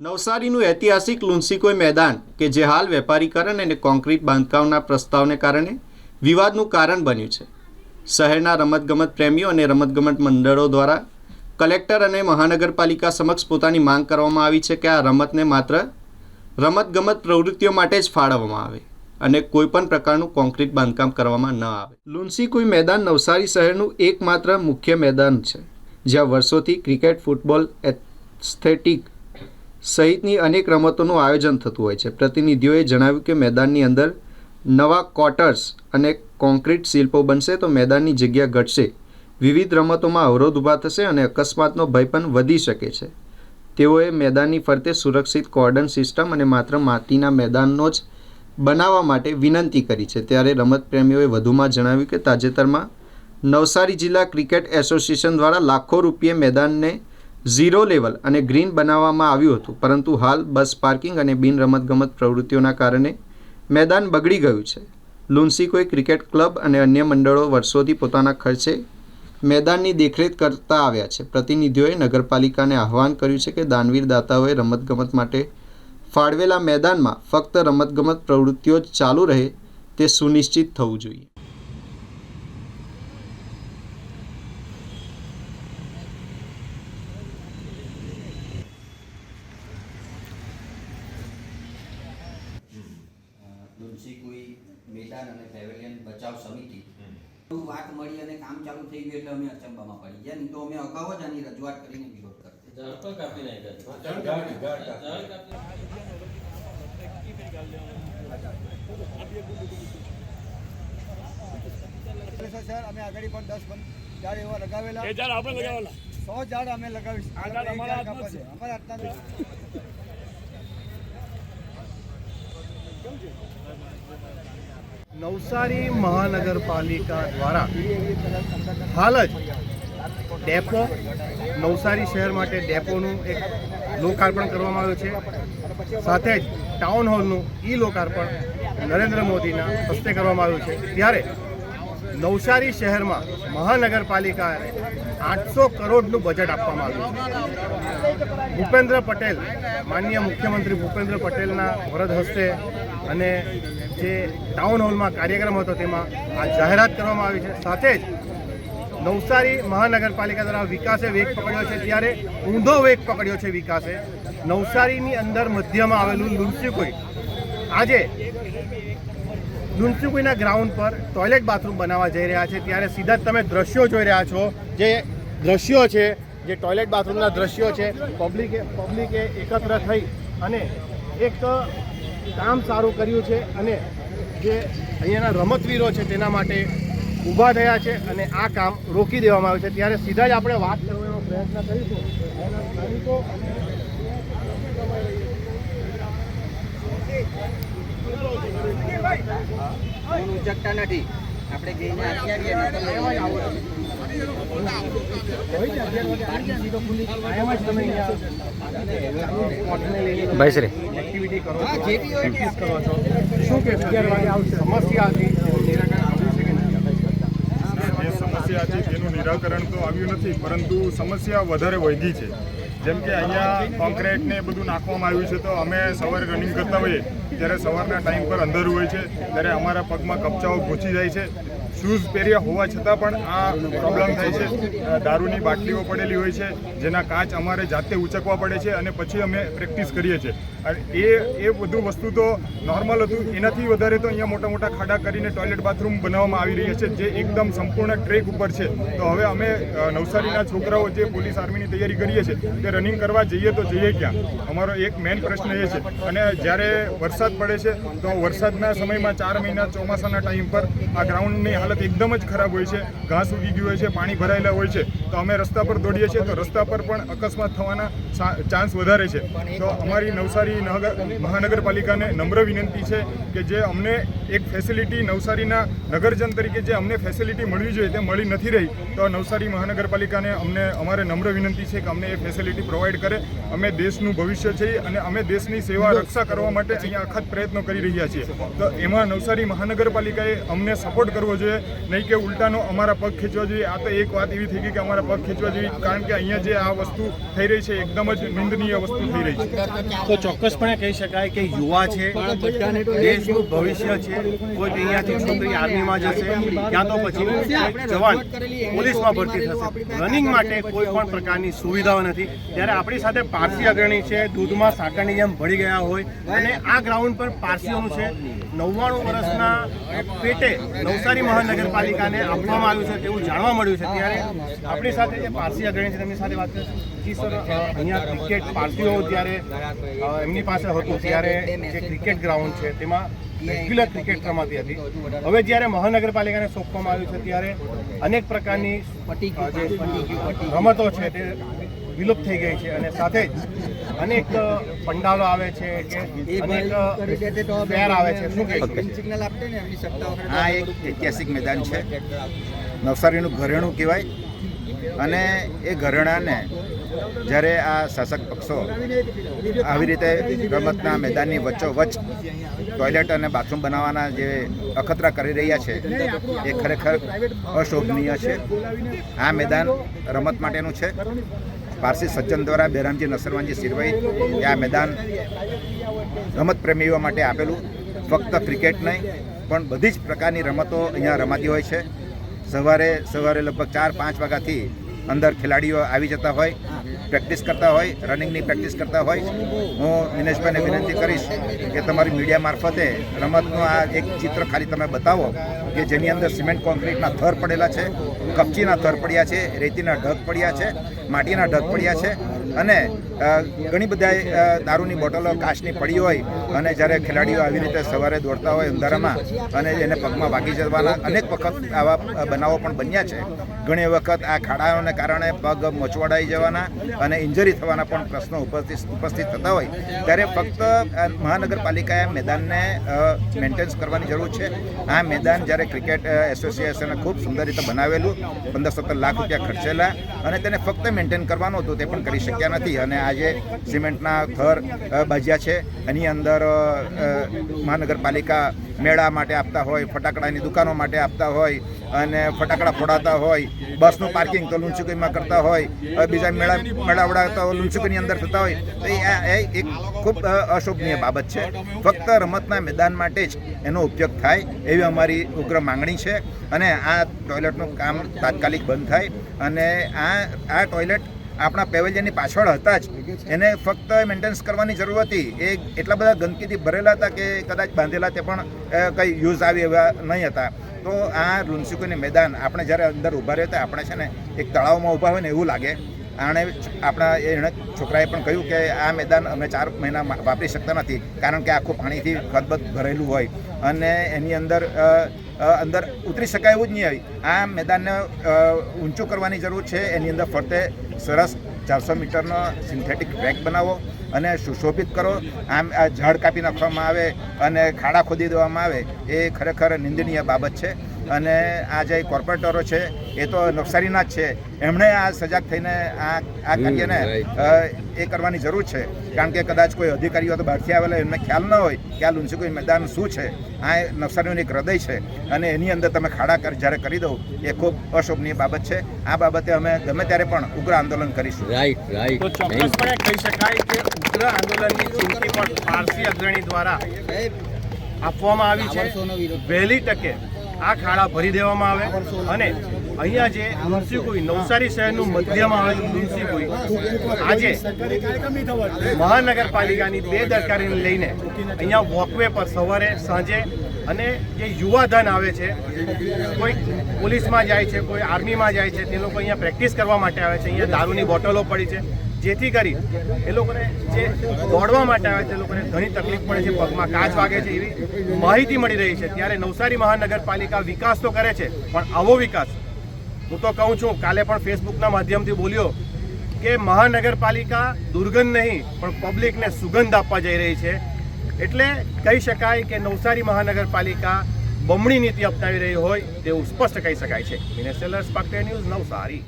નવસારીનું ઐતિહાસિક લુન્સીકોઈ મેદાન, કે જે હાલ વેપારીકરણ અને કોન્ક્રીટ બાંધકામના પ્રસ્તાવને કારણે વિવાદનું કારણ બન્યું છે. શહેરના રમતગમત પ્રેમીઓ અને રમતગમત મંડળો દ્વારા કલેક્ટર અને મહાનગરપાલિકા સમક્ષ પોતાની માંગ કરવામાં આવી છે કે આ રમતને માત્ર રમતગમત પ્રવૃત્તિઓ માટે જ ફાળવવામાં આવે અને કોઈપણ પ્રકારનું કોન્ક્રીટ બાંધકામ કરવામાં ન આવે. લુન્સીકુઈ મેદાન નવસારી શહેરનું એકમાત્ર મુખ્ય મેદાન છે, જ્યાં વર્ષોથી ક્રિકેટ, ફૂટબોલ એસ્થેટિક સહિતની અનેક રમતોનું આયોજન થતું હોય છે. પ્રતિનિધિઓએ જણાવ્યું કે મેદાનની અંદર નવા ક્વાર્ટર્સ અને કોન્ક્રીટ શિલ્પો બનશે તો મેદાનની જગ્યા ઘટશે. વિવિધ રમતોમાં અવરોધ ઊભા થશે અને અકસ્માતનો ભય પણ વધી શકે છે. તેઓએ મેદાનની ફરતે સુરક્ષિત કોર્ડન સિસ્ટમ અને માત્ર માટીના મેદાનનો જ બનાવવા માટે વિનંતી કરી છે. ત્યારે રમત પ્રેમીઓએ વધુમાં જણાવ્યું કે તાજેતરમાં નવસારી જિલ્લા ક્રિકેટ એસોસિએશન દ્વારા લાખો રૂપિયે મેદાનને ઝીરો લેવલ અને ગ્રીન બનાવવામાં આવ્યું હતું. પરંતુ હાલ બસ પાર્કિંગ અને બિન રમતગમત પ્રવૃત્તિઓના કારણે મેદાન બગડી ગયું છે. લુન્સીકોઈ ક્રિકેટ ક્લબ અને અન્ય મંડળો વર્ષોથી પોતાના ખર્ચે મેદાનની દેખરેખ કરતા આવ્યા છે. પ્રતિનિધિઓએ નગરપાલિકાને આહવાન કર્યું છે કે દાનવીર દાતાઓએ રમતગમત માટે ફાળવેલા મેદાનમાં ફક્ત રમતગમત પ્રવૃત્તિઓ ચાલુ રહે તે સુનિશ્ચિત થવું જોઈએ. તુલસીકુઈ મેદાન અને પેવેલિયન બચાવ સમિતિ. વાત મળી અને કામ ચાલુ થઈ ગયું એટલે અમે અચંબામાં પડી ગયા. નહીં તો અમે અગાઉ જ આની રજૂઆત કરીને વિરોધ કરતા. કાપી નાખ્યા સર અમે આગળ પણ દસ ઝાડ એવા લગાવેલા. સો ઝાડ અમે લગાવીશ. અમારા હાથના નવસારી મહાનગરપાલિકા દ્વારા હાલ જ ડેપો, નવસારી શહેર માટે ડેપોનું એક લોકાર્પણ કરવામાં આવ્યું છે. સાથે જ ટાઉન હોલનું ઈ લોકાર્પણ નરેન્દ્ર મોદીના હસ્તે કરવામાં આવ્યું છે. ત્યારે નવસારી શહેરમાં મહાનગરપાલિકાએ આઠસો કરોડનું બજેટ આપવામાં આવ્યું ભૂપેન્દ્ર પટેલ, માનનીય મુખ્યમંત્રી ભૂપેન્દ્ર પટેલના વરદ હસ્તે અને જે ટાઉન હોલમાં કાર્યક્રમ હતો તેમાં આ જાહેરાત કરવામાં આવી છે. સાથે જ નવસારી મહાનગરપાલિકા દ્વારા વિકાસે વેગ પકડ્યો છે. ત્યારે ઊંધો વેગ પકડ્યો છે વિકાસે. નવસારીની અંદર મધ્યમાં આવેલું લુન્સીકુઈ આજે લુન્સીકુઈના ગ્રાઉન્ડ પર ટોયલેટ બાથરૂમ બનાવવા જઈ રહ્યા છે. ત્યારે સીધા તમે દ્રશ્યો જોઈ રહ્યા છો. જે દ્રશ્યો છે, જે ટોયલેટ બાથરૂમના દ્રશ્યો છે પબ્લિકે પબ્લિકે એકત્ર થઈ અને એક કામ સારું કર્યું છે અને જે અહીંયાના રમતવીરો છે તેના માટે ઊભા થયા છે અને આ કામ રોકી દેવામાં આવ્યું છે. ત્યારે સીધા જ આપણે વાત કરવાનો પ્રયત્ન કરીશું. ઉચકતા નથી. આપણે જઈને આપી આવીએ ને તો લેવા જ આવો એક્ટિવિટી કરો છો કરો છો શું કે આવશે. સમસ્યા હતી. તેનું નિરાકરણ તો આવ્યું નથી પરંતુ સમસ્યા વધારે વધી છે. જેમ કે અહીંયા કોન્ક્રીટ ને બધું નાખવામાં આવ્યું છે તો અમે સવારે રનિંગ કરતા હોઈએ. ત્યારે સવારના ટાઈમ પર અંધારું હોય છે, ત્યારે અમારા પગમાં કપચાઓ ઘૂસી જાય છે. શૂઝ પહેર્યા હોવા છતાં પણ આ પ્રોબ્લેમ થાય છે. દારૂની બાટલીઓ પડેલી હોય છે, જેના કાચ અમારે જાતે ઉચકવા પડે છે અને પછી અમે પ્રેક્ટિસ કરીએ છીએ. એ એ બધું વસ્તુ તો નોર્મલ હતું. એનાથી વધારે તો અહીંયા મોટા મોટા ખાડા કરીને ટોયલેટ બાથરૂમ બનાવવામાં આવી રહ્યા છે, જે એકદમ સંપૂર્ણ ટ્રેક ઉપર છે. તો હવે અમે નવસારીના છોકરાઓ જે પોલીસ આર્મીની તૈયારી કરીએ છીએ, તે રનિંગ કરવા જઈએ તો જઈએ ક્યાં? અમારો એક મેઇન પ્રશ્ન એ છે. અને જ્યારે વરસાદ પડે છે, તો વરસાદના સમયમાં ચાર મહિના ચોમાસાના ટાઈમ પર આ ગ્રાઉન્ડની હાલત એકદમ જ ખરાબ હોય છે, ઘાસ ઉગી ગયું હોય છે, પાણી ભરાયેલા હોય છે. તો અમે રસ્તા પર દોડીએ છીએ, તો રસ્તા પર પણ અકસ્માત થવાના ચાન્સ વધારે છે. તો અમારી નવસારી નગર મહાનગરપાલિકાને નમ્ર વિનંતી છે કે જે અમને એક ફેસિલિટી નવસારીના નગરજન તરીકે જે અમને ફેસિલિટી મળવી જોઈએ તે મળી નથી રહી, તો નવસારી મહાનગરપાલિકાને અમને અમારે નમ્ર વિનંતી છે કે અમને એ ફેસિલિટી પ્રોવાઈડ કરે. અમે દેશનું ભવિષ્ય છીએ અને અમે દેશની સેવા રક્ષા કરવા માટે અહીંયા અખત પ્રયત્નો કરી રહ્યા છીએ. તો એમાં નવસારી મહાનગરપાલિકાએ અમને સપોર્ટ કરવો જોઈએ, નહીં કે ઉલટાનો અમારા પગ ખેંચવા જોઈએ. આ તો એક વાત એવી થઈ ગઈ કે અમારા પગ ખેંચવા જોઈએ કારણ કે અહીંયા જે આ વસ્તુ થઈ રહી છે એકદમ જ નિંદનીય વસ્તુ થઈ રહી છે. ચોક્કસપણે કહી શકાય કે યુવા છે, દેશનું ભવિષ્ય છે, કોઈ અહીંયાથી છોકરી આર્મીમાં જશે, ક્યાં તો પછી જવાન પોલીસમાં ભરતી થશે. રનિંગ માટે કોઈ પણ પ્રકારની સુવિધાઓ નથી. ત્યારે આપણી સાથે પારસી અગ્રણી છે, દૂધમાં સાકરની જેમ ભળી ગયા હોય અને આ ગ્રાઉન્ડ પર પારસીઓનું છે. નવ્વાણું વર્ષના પેટે નવસારી મહાનગરપાલિકાને આપવામાં આવ્યું છે તેવું જાણવા મળ્યું છે. ત્યારે આપણી સાથે જે પારસી અગ્રણી છે, તેમની સાથે વાત કરીશું જી, સર અહીંયા ક્રિકેટ પારસીઓ જ્યારે એમની પાસે હતું ત્યારે જે ક્રિકેટ ગ્રાઉન્ડ છે, તેમાં રેગ્યુલર ક્રિકેટ રમાતી હતી. હવે જ્યારે મહાનગરપાલિકાને સોંપવામાં આવ્યું છે, ત્યારે અનેક પ્રકારની રમતો છે, તે વિલુપ્ત થઈ ગઈ છે અને સાથે જ અનેક પંડાલો આવે છે કે અનેક ફેર આવે છે. શું કહે આ એક ઐતિહાસિક મેદાન છે. નવસારીનું ઘરેણું કહેવાય. અને એ ઘરેણાને જ્યારે આ શાસક પક્ષો આવી રીતે રમતના મેદાનની વચ્ચોવચ્ચ ટોયલેટ અને બાથરૂમ બનાવવાના જે અખતરા કરી રહ્યા છે એ ખરેખર અશોભનીય છે. આ મેદાન રમત માટેનું છે. પારસી સજ્જન દ્વારા બેરામજી નસરવાનજી સિરવાઈ આ મેદાન રમત પ્રેમીઓ માટે આપેલું. ફક્ત ક્રિકેટ નહીં, પણ બધી જ પ્રકારની રમતો અહીંયા રમાતી હોય છે. સવારે સવારે લગભગ ચાર પાંચ વાગ્યાથી અંદર ખેલાડીઓ આવી જતા હોય પ્રેક્ટિસ કરતા હોય રનિંગની પ્રેક્ટિસ કરતા હોય, હું દિનેશભાઈને વિનંતી કરીશ કે તમારી મીડિયા મારફતે રમતનું આ એક ચિત્ર ખાલી તમે બતાવો, કે જેની અંદર સિમેન્ટ કોન્ક્રીટના થર પડેલા છે, કપચીના થર પડ્યા છે, રેતીના ઢગ પડ્યા છે, માટીના ઢગ પડ્યા છે, અને ઘણી બધા દારૂની બોટલો કાચની પડી હોય અને જ્યારે ખેલાડીઓ આવી રીતે સવારે દોડતા હોય અંધારામાં અને એને પગમાં વાગી જવાના અનેક વખત આવા બનાવો પણ બન્યા છે. ઘણી વખત આ ખાડાઓને કારણે પગ મચવાડાઈ જવાના અને ઇન્જરી થવાના પણ પ્રશ્નો ઉપસ્થિત ઉપસ્થિત થતા હોય. ત્યારે ફક્ત મહાનગરપાલિકાએ મેદાનને મેન્ટેન્સ કરવાની જરૂર છે. આ મેદાન જ્યારે ક્રિકેટ એસોસિએશને ખૂબ સુંદર રીતે બનાવેલું, પંદર સત્તર લાખ રૂપિયા ખર્ચેલા અને તેને ફક્ત મેન્ટેન કરવાનું હતું તે પણ કરી શક્યા નથી. અને આજે સિમેન્ટના થર બાજ્યા છે. એની અંદર અ, અ, મહાનગરપાલિકા મેળા માટે આપતા હોય ફટાકડાની દુકાનો માટે આપતા હોય અને ફટાકડા ફોડાતા હોય બસનું પાર્કિંગ તો લુંચુકીમાં કરતા હોય બીજા મેળા મેળાવડા તો લુંચુકીની અંદર થતા હોય. તો એ એક ખૂબ અશોભનીય બાબત છે. ફક્ત રમતના મેદાન માટે જ એનો ઉપયોગ થાય એવી અમારી ઉગ્ર માંગણી છે. અને આ ટોયલેટનું કામ તાત્કાલિક બંધ થાય અને આ આ ટોયલેટ આપણા પેવેલિયનની પાછળ હતા જ. એને ફક્ત મેન્ટેનન્સ કરવાની જરૂર હતી. એ એટલા બધા ગંદકીથી ભરેલા હતા કે કદાચ બાંધેલા તે પણ કંઈ યુઝ આવી એવા નહીં હતા. તો આ રૂનસુકીની મેદાન આપણે જ્યારે અંદર ઊભા રહેતા આપણે છે ને એક તળાવમાં ઊભા હોય ને એવું લાગે. આણે આપણા એણે છોકરાએ પણ કહ્યું કે આ મેદાન અમે ચાર મહિના વાપરી શકતા નથી કારણ કે આખું પાણીથી ખતબત ભરેલું હોય. અને એની અંદર અંદર ઉતરી શકાય એવું જ નહીં હોય. આ મેદાનને ઊંચું કરવાની જરૂર છે. એની અંદર ફરતે સરસ ચારસો મીટરનો સિન્થેટિક ટ્રેક બનાવો અને સુશોભિત કરો. આમ આ ઝાડ કાપી નાખવામાં આવે અને ખાડા ખોદી દેવામાં આવે, એ ખરેખર નિંદનીય બાબત છે. અને આ જે કોર્પોરેટરો છે એ તો નવસારીના જ છે. એમણે આ સજાગ થઈને આ આ કાર્યને એ કરવાની જરૂર છે. કારણ કે કદાચ કોઈ અધિકારીઓ તો બહારથી આવેલા એમને ખ્યાલ ન હોય કે આ લુન્સીકોઈ મેદાન શું છે. આ નવસારીનું એક હૃદય છે અને એની અંદર તમે ખાડા કર જ્યારે કરી દો એ ખૂબ અશોભનીય બાબત છે. આ બાબતે અમે ગમે ત્યારે પણ ઉગ્ર આંદોલન કરીશું. તો ચોક્કસપણે કહી શકાય કે ઉગ્ર આંદોલનની ચૂંટણી પણ પારસી અગ્રણી દ્વારા આપવામાં આવી છે. વહેલી તકે આ ખાડા ભરી દેવામાં આવે અને અહીંયા જે લુન્સીકુઈ નવસારી શહેરનું મધ્યમાં આવેલું લુન્સીકુઈ આજે મહાનગરપાલિકાની બે દરકારીને લઈને અહીંયા વોકવે પર સવારે, સાંજે અને જે યુવાધન આવે છે, કોઈ પોલીસમાં જાય છે, કોઈ આર્મીમાં જાય છે, તે લોકો અહીંયા પ્રેક્ટિસ કરવા માટે આવે છે. અહીંયા દારૂની બોટલો પડી છે. જેથી કરી એ લોકોને જે દોડવા માટે આવે છે, એ લોકોને ઘણી તકલીફ પડે છે, પગમાં કાચ વાગે છે એવી માહિતી મળી રહી છે. ત્યારે નવસારી મહાનગરપાલિકા વિકાસ તો કરે છે, પણ આવો વિકાસ. હું તો કહું છું, કાલે પણ ફેસબુકના માધ્યમથી બોલ્યો કે મહાનગરપાલિકા દુર્ગંધ નહીં, પણ પબ્લિકને સુગંધ આપવા જઈ રહી છે. એટલે કહી શકાય કે નવસારી મહાનગરપાલિકા બમણી નીતિ અપનાવી રહી હોય તેવું સ્પષ્ટ કહી શકાય છે. મિનેસ્ટેલર્સ સ્પાક્ટે ન્યૂઝ નવસારી.